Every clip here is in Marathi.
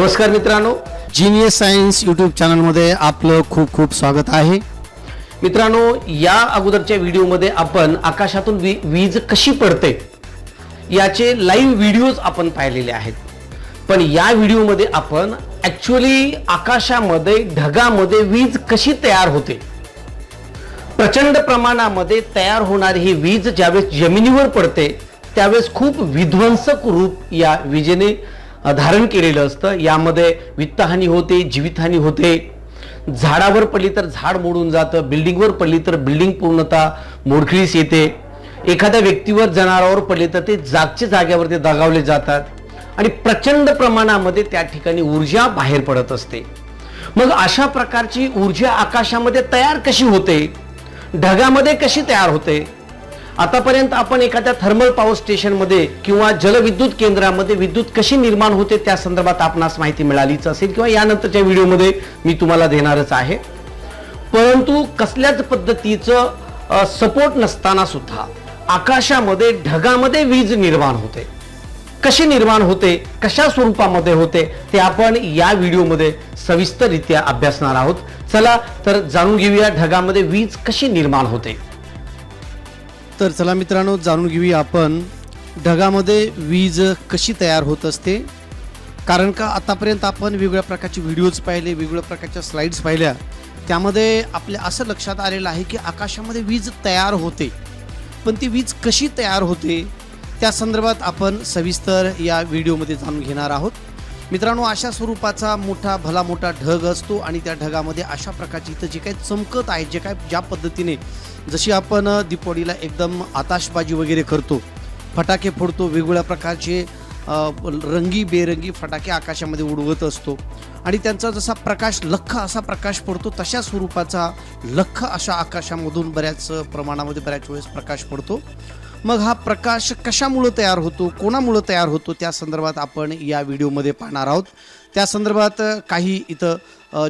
नमस्कार मित्रांनो जिनियस सायन्स यूट्यूब चॅनलमध्ये आपलं खूप खूप स्वागत आहे. मित्रांनो या अगोदरच्या व्हिडिओमध्ये आपण आकाशातून वी वीज कशी पडते याचे लाईव्ह व्हिडिओज आपण पाहिलेले आहेत. पण या व्हिडिओमध्ये आपण ॲक्च्युली आकाशामध्ये ढगामध्ये वीज कशी तयार होते प्रचंड प्रमाणामध्ये तयार होणारी ही वीज ज्यावेळेस जमिनीवर पडते त्यावेळेस खूप विध्वंसक रूप या विजेने धारण केलेलं असतं. यामध्ये वित्तहानी होते जीवितहानी होते. झाडावर पडली तर झाड मोडून जातं. बिल्डिंगवर पडली तर बिल्डिंग पूर्णतः मोडखिळीस येते. एखाद्या व्यक्तीवर जनावरावर पडले तर ते जागच्या जाग्यावर ते दगावले जातात. आणि प्रचंड प्रमाणामध्ये त्या ठिकाणी ऊर्जा बाहेर पडत असते. मग अशा प्रकारची ऊर्जा आकाशामध्ये तयार कशी होते? ढगामध्ये कशी तयार होते? आतापर्यंत आपण एखाद्या थर्मल पॉवर स्टेशनमध्ये किंवा जलविद्युत केंद्रामध्ये विद्युत कशी निर्माण होते त्या संदर्भात आपणास माहिती मिळालीच असेल किंवा यानंतरच्या व्हिडिओमध्ये मी तुम्हाला देणारच आहे. परंतु कसल्याच पद्धतीचं सपोर्ट नसताना सुद्धा आकाशामध्ये ढगामध्ये वीज निर्माण होते. कशी निर्माण होते कशा स्वरूपामध्ये होते ते आपण या व्हिडिओमध्ये सविस्तररित्या अभ्यासणार आहोत. चला तर जाणून घेऊया ढगामध्ये वीज कशी निर्माण होते. तर चला मित्रांनो जाणून घेऊया आपण ढगामध्ये वीज कशी तयार होत असते? कारण का आतापर्यंत आपण वेगवेगळ्या प्रकारचे व्हिडिओज पाहिले वेगवेगळ्या प्रकारच्या स्लाइड्स पाहिल्या. त्यामध्ये आपल्या असं लक्षात आलेलं आहे की आकाशामध्ये वीज तयार होते. पण ती वीज कशी तयार होते? त्या संदर्भात आपण सविस्तर या व्हिडिओमध्ये जाणून घेणार आहोत. मित्रांनो अशा स्वरूपाचा मोठा भला मोठा ढग असतो आणि त्या ढगामध्ये अशा प्रकारची इथं जे काही चमकत आहे जे काय ज्या पद्धतीने जशी आपण दीपावलीला एकदम आताशबाजी वगैरे करतो फटाके फोडतो वेगवेगळ्या प्रकारचे रंगी बेरंगी फटाके आकाशामध्ये उडवत असतो आणि त्यांचा जसा प्रकाश लख असा प्रकाश पडतो तशा स्वरूपाचा लख अशा आकाशामधून बऱ्याच प्रमाणामध्ये बऱ्याच वेळेस प्रकाश पडतो. मग हा प्रकाश कशामुळं तयार होतो कोणामुळं तयार होतो त्या संदर्भात आपण या व्हिडिओमध्ये पाहणार आहोत. त्या संदर्भात काही इथं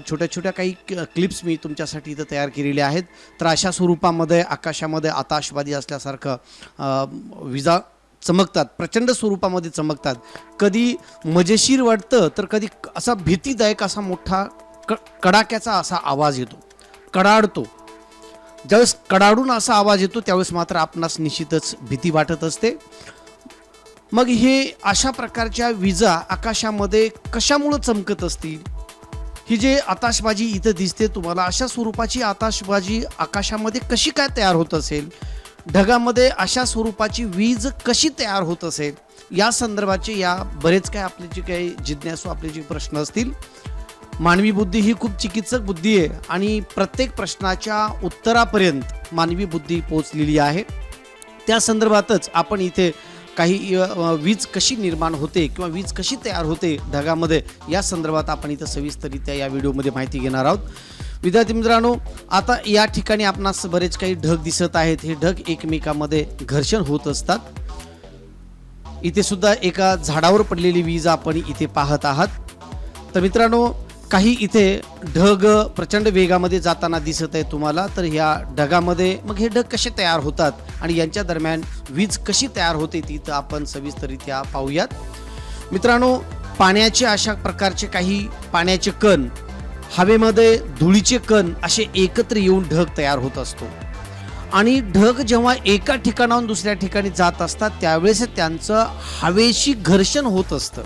छोट्या छोट्या काही क्लिप्स मी तुमच्यासाठी इथं तयार केलेल्या आहेत. तर अशा स्वरूपामध्ये आकाशामध्ये आताशवादी असल्यासारखं विजा चमकतात प्रचंड स्वरूपामध्ये चमकतात. कधी मजेशीर वाटतं तर कधी असा भीतीदायक असा मोठा क कडाक्याचा असा आवाज येतो कडाडतो. ज्यावेळेस कडाडून असा आवाज येतो त्यावेळेस मात्र आपणास निश्चितच भीती वाटत असते. मग हे अशा प्रकारच्या विजा आकाशामध्ये कशामुळं चमकत असतील? ही जे आताशबाजी इथं दिसते तुम्हाला अशा स्वरूपाची आताशबाजी आकाशामध्ये कशी काय तयार होत असेल? ढगामध्ये अशा स्वरूपाची वीज कशी तयार होत असेल? या संदर्भाचे या बरेच काय आपले जे काही जिज्ञासू आपले जे प्रश्न असतील मानवी बुद्धी ही खूप चिकित्सक बुद्धी आहे आणि प्रत्येक प्रश्नाच्या उत्तरापर्यंत मानवी बुद्धी पोचलेली आहे. त्या संदर्भातच आपण इथे काही वीज कशी निर्माण होते किंवा वीज कशी तयार होते ढगामध्ये या संदर्भात आपण इथं सविस्तररित्या या व्हिडिओमध्ये माहिती घेणार आहोत. विद्यार्थी मित्रांनो आता या ठिकाणी आपणास बरेच काही ढग दिसत आहेत. हे ढग एकमेकामध्ये घर्षण होत असतात. इथे सुद्धा एका झाडावर पडलेली वीज आपण इथे पाहत आहात. तर मित्रांनो काही इथे ढग प्रचंड वेगामध्ये जाताना दिसत आहे तुम्हाला तर ह्या ढगामध्ये मग हे ढग कसे तयार होतात आणि यांच्या दरम्यान वीज कशी तयार होते ती तर आपण सविस्तरित्या पाहूयात. मित्रांनो पाण्याचे अशा प्रकारचे काही पाण्याचे कण हवेमध्ये धुळीचे कण असे एकत्र येऊन ढग तयार होत असतो. आणि ढग जेव्हा एका ठिकाणाहून दुसऱ्या ठिकाणी जात असतात त्यावेळेस त्यांचं हवेशी घर्षण होत असतं.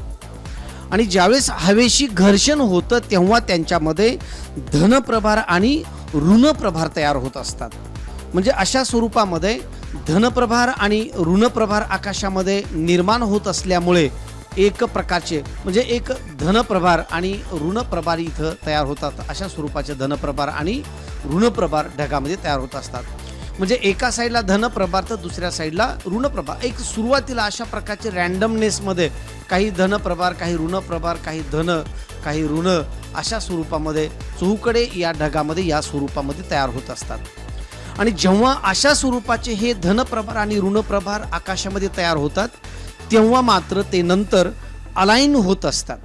आणि ज्यावेळेस हवेशी घर्षण होतं तेव्हा त्यांच्यामध्ये धनप्रभार आणि ऋणप्रभार तयार होत असतात. म्हणजे अशा स्वरूपामध्ये धनप्रभार आणि ऋणप्रभार आकाशामध्ये निर्माण होत असल्यामुळे एक प्रकारचे म्हणजे एक धनप्रभार आणि ऋणप्रभार इथं तयार होतात. अशा स्वरूपाचे धनप्रभार आणि ऋणप्रभार ढगामध्ये तयार होत असतात. म्हणजे एका साईडला धनप्रभार तर दुसऱ्या साईडला ऋणप्रभार एक सुरुवातीला अशा प्रकारचे रँडमनेसमध्ये काही धनप्रभार काही ऋणप्रभार काही धन काही ऋण अशा स्वरूपामध्ये चहूकडे या ढगामध्ये या स्वरूपामध्ये तयार होत असतात. आणि जेव्हा अशा स्वरूपाचे हे धनप्रभार आणि ऋणप्रभार आकाशामध्ये तयार होतात तेव्हा मात्र ते नंतर अलाईन होत असतात.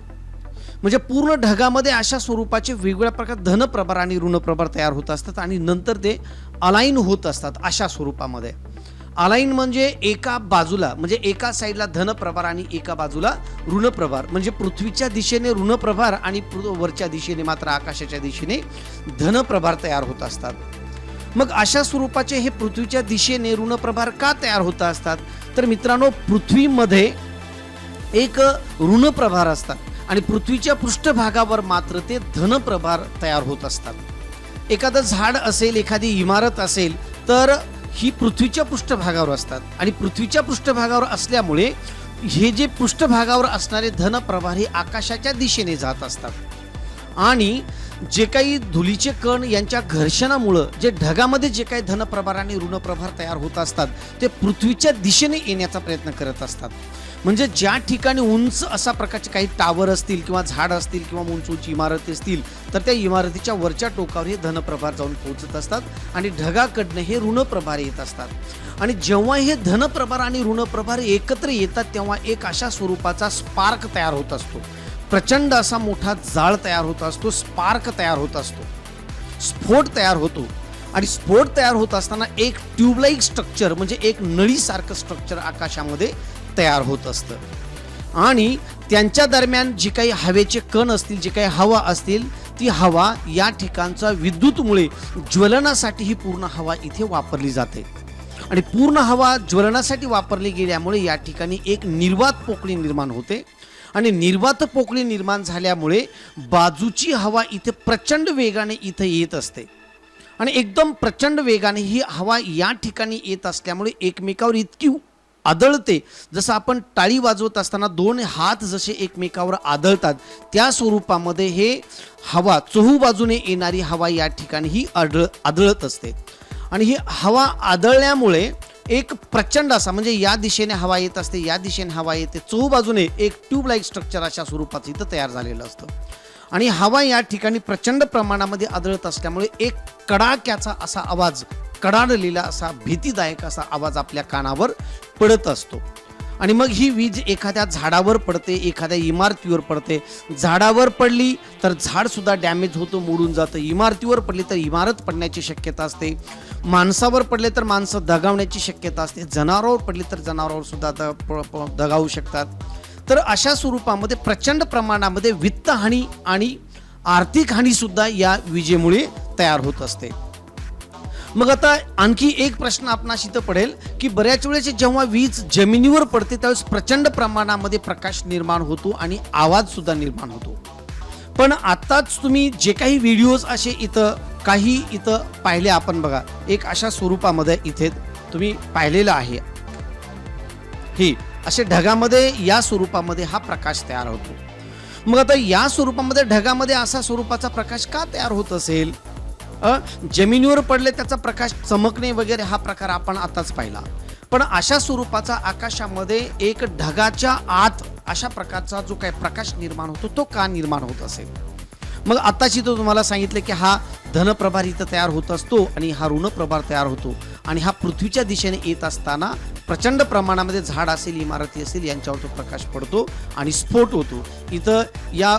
म्हणजे पूर्ण ढगामध्ये अशा स्वरूपाचे वेगवेगळ्या प्रकार धनप्रभार आणि ऋणप्रभार तयार होत असतात आणि नंतर ते अलाईन होत असतात अशा स्वरूपामध्ये. अलाईन म्हणजे एका बाजूला म्हणजे एका साईडला धन प्रभार आणि एका बाजूला ऋणप्रभार म्हणजे पृथ्वीच्या दिशेने ऋणप्रभार आणि वरच्या दिशेने मात्र आकाशाच्या दिशेने धनप्रभार तयार होत असतात. मग अशा स्वरूपाचे हे पृथ्वीच्या दिशेने ऋण प्रभार का तयार होत असतात? तर मित्रांनो पृथ्वीमध्ये एक ऋण प्रभार असतात. आणि पृथ्वीच्या पृष्ठभागावर मात्र ते धनप्रभार तयार होत असतात. एखादं झाड असेल एखादी इमारत असेल तर ही पृथ्वीच्या पृष्ठभागावर असतात. आणि पृथ्वीच्या पृष्ठभागावर असल्यामुळे हे जे पृष्ठभागावर असणारे धनप्रभार हे आकाशाच्या दिशेने जात असतात. आणि जे काही धुलीचे कण यांच्या घर्षणामुळं जे ढगामध्ये जे काही धनप्रभार आणि ऋणप्रभार तयार होत असतात ते पृथ्वीच्या दिशेने येण्याचा प्रयत्न करत असतात. म्हणजे ज्या ठिकाणी उंच असा प्रकारचे काही टावर असतील किंवा झाड असतील किंवा उंच उंच इमारती असतील तर त्या इमारतीच्या वरच्या टोकावर हे धनप्रभार जाऊन पोहोचत असतात आणि ढगाकडनं हे ऋणप्रभार येत असतात. आणि जेव्हा हे धनप्रभार आणि ऋणप्रभार एकत्र येतात तेव्हा एक अशा स्वरूपाचा स्पार्क तयार होत असतो. प्रचंड असा मोठा जाळ तयार होत असतो स्पार्क तयार होत असतो. स्फोट तयार होतो. आणि स्फोट तयार होत असताना एक ट्यूबलाईक स्ट्रक्चर म्हणजे एक नळीसारखं स्ट्रक्चर आकाशामध्ये तयार होत असतं. आणि त्यांच्या दरम्यान जी काही हवेचे कण असतील जी काही हवा असतील ती हवा या ठिकाणचा विद्युतमुळे ज्वलनासाठी ही पूर्ण हवा इथे वापरली जाते. आणि पूर्ण हवा ज्वलनासाठी वापरली गेल्यामुळे या ठिकाणी एक निर्वात पोकळी निर्माण होते. आणि निर्वात पोकळी निर्माण झाल्यामुळे बाजूची हवा इथे प्रचंड वेगाने इथे येत असते. आणि एकदम प्रचंड वेगाने ही हवा या ठिकाणी येत असल्यामुळे एकमेकावर इतकी आदळते. जसं आपण टाळी वाजवत असताना दोन हात जसे एकमेकावर आदळतात त्या स्वरूपामध्ये हे हवा चहू बाजूने येणारी हवा या ठिकाणी ही आढळ आदळत असते. आणि ही हवा आदळल्यामुळे एक प्रचंड असा म्हणजे या दिशेने हवा येत असते या दिशेने हवा येते चहू बाजूने एक ट्यूबलाईक स्ट्रक्चर अशा स्वरूपाचं इथं तयार झालेलं असतं. आणि हवा या ठिकाणी प्रचंड प्रमाणामध्ये आदळत असल्यामुळे एक कडाक्याचा असा आवाज कडाडलेला असा भीतीदायक असा आवाज आपल्या कानावर पडत असतो. आणि मग ही वीज एखाद्या झाडावर पडते एखाद्या इमारतीवर पडते. झाडावर पडली तर झाडसुद्धा डॅमेज होतं मोडून जातं. इमारतीवर पडली तर इमारत पडण्याची शक्यता असते. माणसावर पडले तर माणसं दगावण्याची शक्यता असते. जनावरावर पडली तर जनावरावर सुद्धा द- प- दगावू शकतात. तर अशा स्वरूपामध्ये प्रचंड प्रमाणामध्ये वित्तहानी आणि आर्थिक हानीसुद्धा या विजेमुळे तयार होत असते. मग आता आणखी एक प्रश्न आपणास इथं पडेल की बऱ्याच वेळेस जेव्हा वीज जमिनीवर पडते त्यावेळेस प्रचंड प्रमाणामध्ये प्रकाश निर्माण होतो आणि आवाज सुद्धा निर्माण होतो. पण आताच तुम्ही जे काही व्हिडिओज असे इथं काही इथं पाहिले आपण बघा. एक अशा स्वरूपामध्ये इथे तुम्ही पाहिलेलं आहे. ही असे ढगामध्ये या स्वरूपामध्ये हा प्रकाश तयार होतो. मग आता या स्वरूपामध्ये ढगामध्ये असा स्वरूपाचा प्रकाश का तयार होत असेल? जमिनीवर पडले त्याचा प्रकाश चमकणे वगैरे हा प्रकार आपण आताच पाहिला. पण अशा स्वरूपाचा आकाशामध्ये एक ढगाच्या आत अशा प्रकारचा जो काही प्रकाश निर्माण होतो तो का निर्माण होत असेल? मग आताशी तो तुम्हाला सांगितलं की हा धनप्रभार इथं तयार होत असतो आणि हा ऋणप्रभार तयार होतो आणि हा पृथ्वीच्या दिशेने येत असताना प्रचंड प्रमाणामध्ये झाड असेल इमारती असेल यांच्यावर तो प्रकाश पडतो आणि स्फोट होतो. इथं या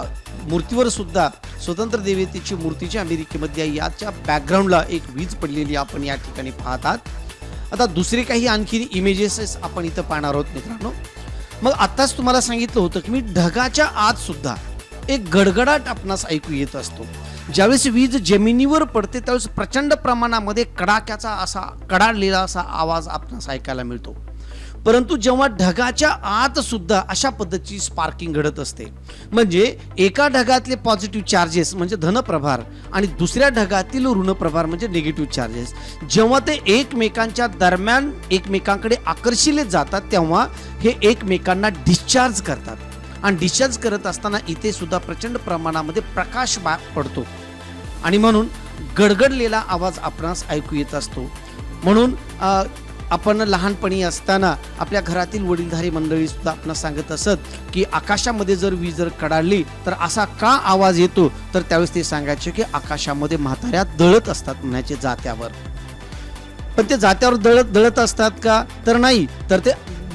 मूर्तीवर सुद्धा स्वतंत्र देवतेची मूर्तीची अमेरिकेमध्ये याच्या बॅकग्राऊंडला एक वीज पडलेली आपण या ठिकाणी पाहतात. आता दुसरे काही आणखी इमेजेस आपण इथं पाहणार आहोत मित्रांनो. मग आत्ताच तुम्हाला सांगितलं होतं की मी ढगाच्या आत सुद्धा एक गडगडाट आपणास ऐकू येत असतो. ज्यावेळेस वीज जमिनीवर पडते त्यावेळेस प्रचंड प्रमाणामध्ये कडाक्याचा असा कडाडलेला असा आवाज आपणास ऐकायला मिळतो. परंतु जेव्हा ढगाच्या आत सुद्धा अशा पद्धतीची स्पार्किंग घडत असते. म्हणजे एका ढगातले पॉझिटिव्ह चार्जेस म्हणजे धनप्रभार आणि दुसऱ्या ढगातील ऋणप्रभार म्हणजे निगेटिव्ह चार्जेस जेव्हा ते एकमेकांच्या दरम्यान एकमेकांकडे आकर्षिले जातात तेव्हा हे एकमेकांना डिस्चार्ज करतात. आणि डिस्चार्ज करत असताना इथे सुद्धा प्रचंड प्रमाणामध्ये प्रकाश बा पडतो. आणि म्हणून गडगडलेला आवाज आपणास ऐकू येत असतो. म्हणून आपण लहानपणी असताना आपल्या घरातील वडीलधारी मंडळी सुद्धा आपण सांगत असत की आकाशामध्ये जर वीज जर कडाडली तर असा का आवाज येतो? तर त्यावेळेस ते सांगायचे की आकाशामध्ये म्हाताऱ्या दळत असतात म्हणायचे जात्यावर. पण ते जात्यावर दळत दळत असतात का? तर नाही. तर ते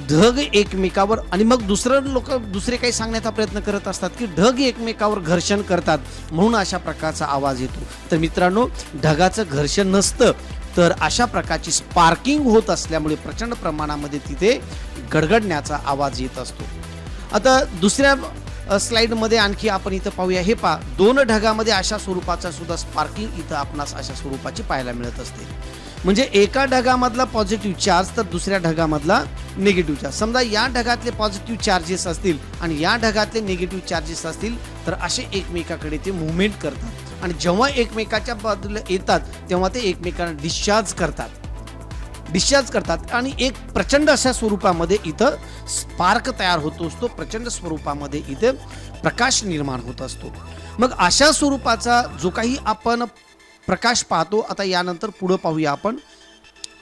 ढग एकमेकावर आणि मग दुसरं लोक दुसरे काही सांगण्याचा प्रयत्न करत असतात की ढग एकमेकावर घर्षण करतात म्हणून अशा प्रकारचा आवाज येतो. तर मित्रांनो ढगाचं घर्षण नसतं. तर अशा प्रकारची स्पार्किंग होत असल्यामुळे प्रचंड प्रमाणामध्ये तिथे गडगडण्याचा आवाज येत असतो. आता दुसऱ्या स्लाईडमध्ये आणखी आपण इथं पाहूया. हे पहा दोन ढगामध्ये अशा स्वरूपाचा सुद्धा स्पार्किंग इथं आपणास अशा स्वरूपाची पाहायला मिळत असते. म्हणजे एका ढगामधला पॉझिटिव्ह चार्ज तर दुसऱ्या ढगामधला निगेटिव्ह चार्ज समजा या ढगातले पॉझिटिव्ह चार्जेस असतील आणि या ढगातले निगेटिव्ह चार्जेस असतील तर असे एकमेकाकडे ते मुवमेंट करतात. आणि जेव्हा एकमेकाच्या बाजूला येतात तेव्हा ते एकमेकांना डिस्चार्ज करतात. डिस्चार्ज करतात आणि एक प्रचंड अशा स्वरूपामध्ये इथं स्पार्क तयार होतो असतो प्रचंड स्वरूपामध्ये इथे प्रकाश निर्माण होत असतो. मग अशा स्वरूपाचा जो काही आपण प्रकाश पाहतो आता यानंतर पुढं पाहूया आपण.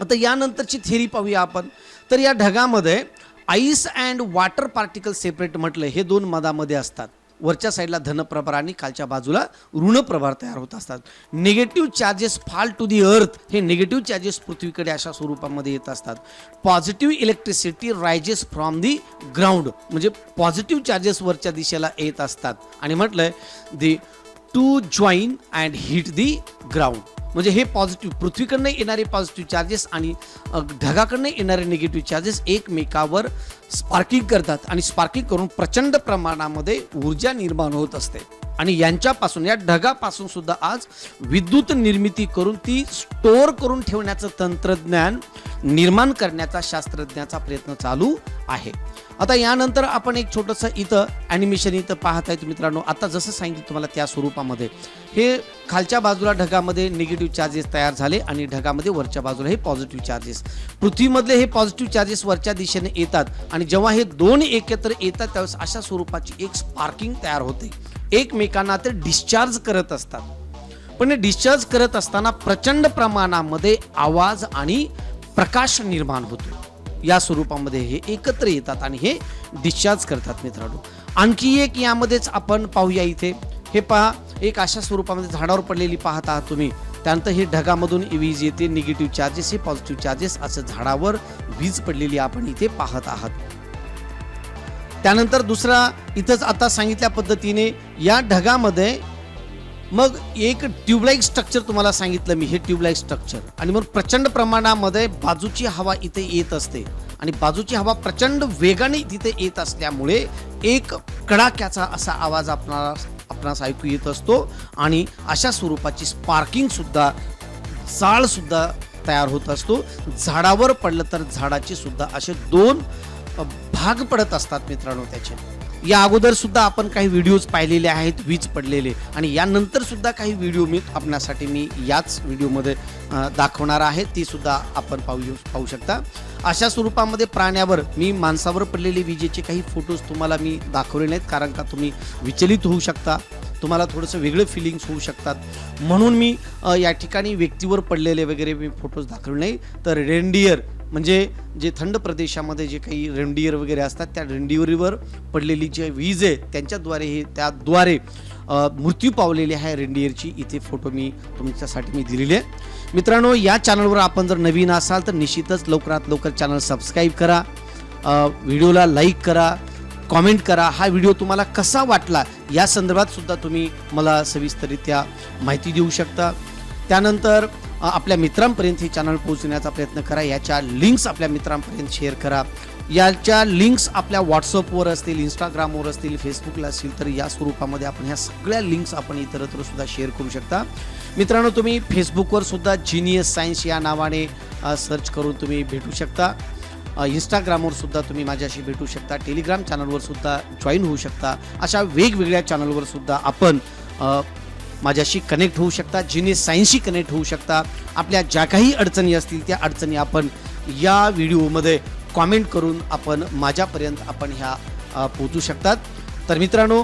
आता यानंतरची थेरी पाहूया आपण. तर या ढगामध्ये ice and water particle separate म्हटलं हे दोन मधामध्ये असतात. वरच्या साईडला धनप्रभार आणि खालच्या बाजूला ऋणप्रभार तयार होत असतात. Negative charges fall to the earth हे निगेटिव्ह चार्जेस पृथ्वीकडे अशा स्वरूपामध्ये येत असतात. Positive electricity rises from the ground म्हणजे पॉझिटिव्ह चार्जेस वरच्या दिशेला येत असतात. आणि म्हटलंय the to join and hit the ground म्हणजे हे पॉझिटिव्ह पृथ्वीकडनं येणारे पॉझिटिव्ह चार्जेस आणि ढगाकडनं येणारे निगेटिव्ह चार्जेस एकमेकावर स्पार्किंग करतात आणि स्पार्किंग करून प्रचंड प्रमाणामध्ये ऊर्जा निर्माण होत असते. आणि यांच्यापासून या ढगापासून सुद्धा आज विद्युत निर्मिती करून ती स्टोअर करून ठेवण्याचं तंत्रज्ञान निर्माण करण्याचा शास्त्रज्ञाचा प्रयत्न चालू आहे. आता यानंतर आपण एक छोटंसं इथं ॲनिमेशन इथं पाहत आहे मित्रांनो. आता जसं सांगितलं तुम्हाला त्या स्वरूपामध्ये. हे खालच्या बाजूला ढगामध्ये निगेटिव्ह चार्जेस तयार झाले आणि ढगामध्ये वरच्या बाजूला हे पॉझिटिव्ह चार्जेस पृथ्वीमधले हे पॉझिटिव्ह चार्जेस वरच्या दिशेने येतात आणि जेव्हा हे दोन एकत्र येतात त्यावेळेस अशा स्वरूपाची एक स्पार्किंग तयार होते. एकमेकांना ते डिस्चार्ज करत असतात. पण हे डिस्चार्ज करत असताना प्रचंड प्रमाणामध्ये आवाज आणि प्रकाश निर्माण होतो. या स्वरूपामध्ये हे एकत्र येतात आणि हे डिस्चार्ज करतात मित्रांनो. आणखी एक यामध्येच आपण पाहूया इथे. हे पहा एक अशा स्वरूपामध्ये झाडावर पडलेली पाहत आहात तुम्ही. त्यानंतर हे ढगामधून वीज येते निगेटिव्ह चार्जेस हे पॉझिटिव्ह चार्जेस असं झाडावर वीज पडलेली आपण इथे पाहत आहात. त्यानंतर दुसरा इथंच आता सांगितल्या पद्धतीने या ढगामध्ये मग एक ट्यूबलाईट स्ट्रक्चर तुम्हाला सांगितलं मी हे ट्यूबलाईट स्ट्रक्चर. आणि मग प्रचंड प्रमाणामध्ये बाजूची हवा इथे येत असते. आणि बाजूची हवा प्रचंड वेगाने तिथे येत असल्यामुळे एक कडाक्याचा असा आवाज आपणाला आपणास ऐकू येत असतो. आणि अशा स्वरूपाची स्पार्किंगसुद्धा जाळसुद्धा तयार होत असतो. झाडावर पडलं तर झाडाचे सुद्धा असे दोन भाग पडत असतात मित्रांनो त्याचे. या अगोदर सुद्धा आपण काही व्हिडिओज पाहिलेले आहेत वीज पडलेले. आणि यानंतर सुद्धा काही व्हिडिओ मी आपणासाठी मी याच व्हिडिओमध्ये दाखवणार आहे. ती सुद्धा आपण पाहू पाहू शकता. अशा स्वरूपामध्ये प्राण्यावर मी माणसावर पडलेले विजेचे काही फोटोज तुम्हाला मी दाखवले नाहीत कारण का तुम्ही विचलित होऊ शकता. तुम्हाला थोडंसं वेगळं फिलिंग्स होऊ शकतात. म्हणून मी या ठिकाणी व्यक्तीवर पडलेले वगैरे मी फोटोज दाखवले नाही. तर रेंडियर म्हणजे जे थंड प्रदेशामध्ये जे काही रेंडियर वगैरे असतात त्या रेंडियरीवर पडलेली जी वीज आहे त्यांच्याद्वारे हे त्याद्वारे मृत्यू पावलेली आहे रेंडियरची इथे फोटो मी तुमच्यासाठी मी दिलेले आहे. मित्रांनो या चॅनलवर आपण जर नवीन असाल तर निश्चितच लवकरात लवकर चॅनल सबस्क्राईब करा. व्हिडिओला लाईक करा कॉमेंट करा. हा व्हिडिओ तुम्हाला कसा वाटला या संदर्भात सुद्धा तुम्ही मला सविस्तरित्या माहिती देऊ शकता. त्यानंतर आपल्या मित्रांपर्यंत हे चॅनल पोहोचण्याचा प्रयत्न करा. याच्या लिंक्स आपल्या मित्रांपर्यंत शेअर करा. याच्या लिंक्स आपल्या व्हॉट्सअपवर असतील इंस्टाग्रामवर असतील फेसबुकला असतील तर या स्वरूपामध्ये आपण ह्या सगळ्या लिंक्स आपण इतरत्र सुद्धा शेअर करू शकता. मित्रांनो तुम्ही फेसबुकवर सुद्धा जिनियस सायन्स या नावाने सर्च करून तुम्ही भेटू शकता. इंस्टाग्रामवर सुद्धा तुम्ही माझ्याशी भेटू शकता. टेलिग्राम चॅनलवर सुद्धा जॉईन होऊ शकता. अशा वेगवेगळ्या चॅनलवर सुद्धा आपण माझ्याशी कनेक्ट होऊ शकता जिने सायन्सशी कनेक्ट होऊ शकता. आपल्या ज्या काही अडचणी असतील त्या अडचणी आपण या व्हिडिओमध्ये कॉमेंट करून आपण माझ्यापर्यंत आपण ह्या पोचू शकतात. तर मित्रांनो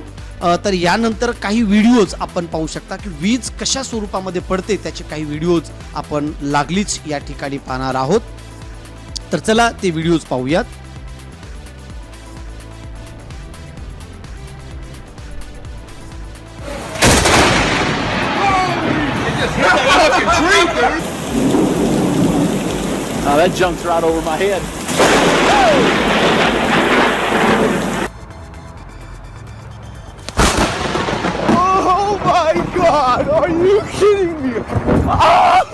तर यानंतर काही व्हिडिओज आपण पाहू शकता की वीज कशा स्वरूपामध्ये पडते त्याचे काही व्हिडिओज आपण लागलीच या ठिकाणी पाहणार आहोत. तर चला ते व्हिडिओज पाहूयात. That jumped right over my head. Oh my god, are you kidding me? Ah!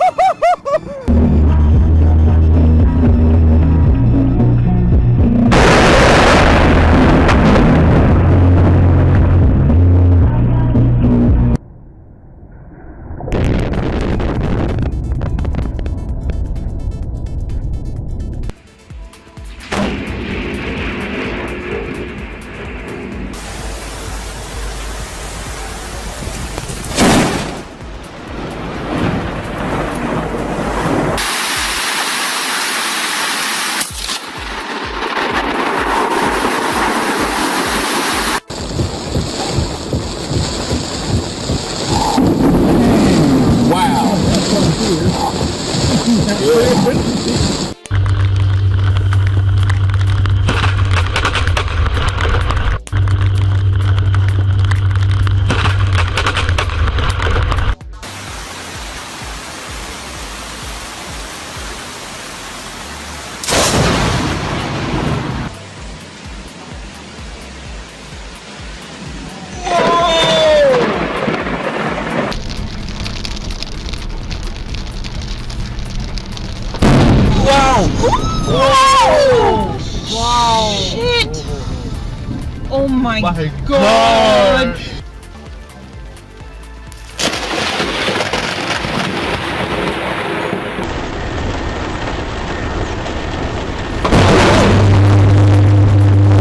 my, my god! god.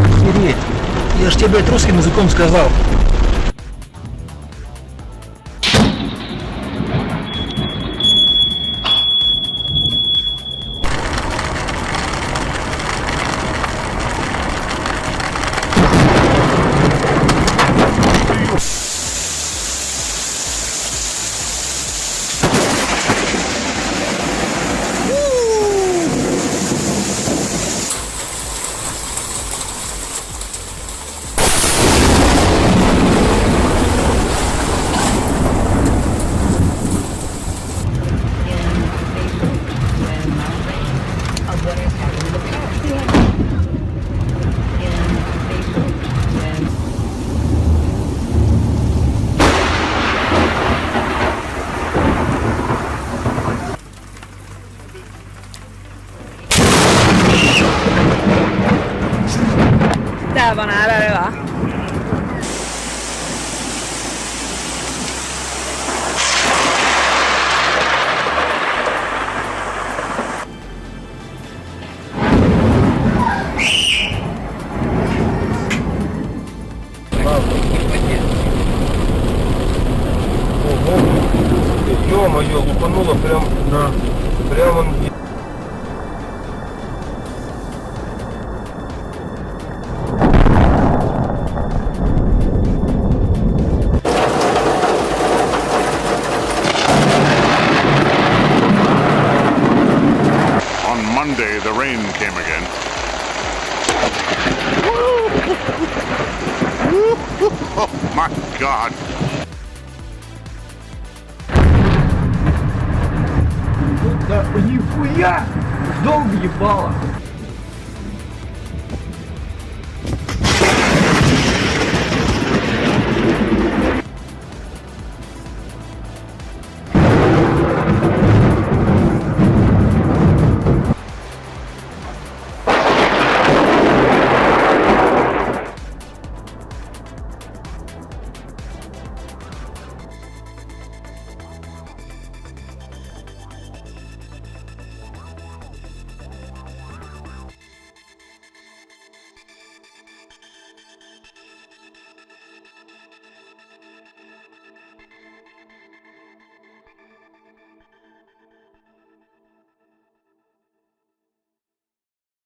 Охереть! Я ж тебе русским языком сказал.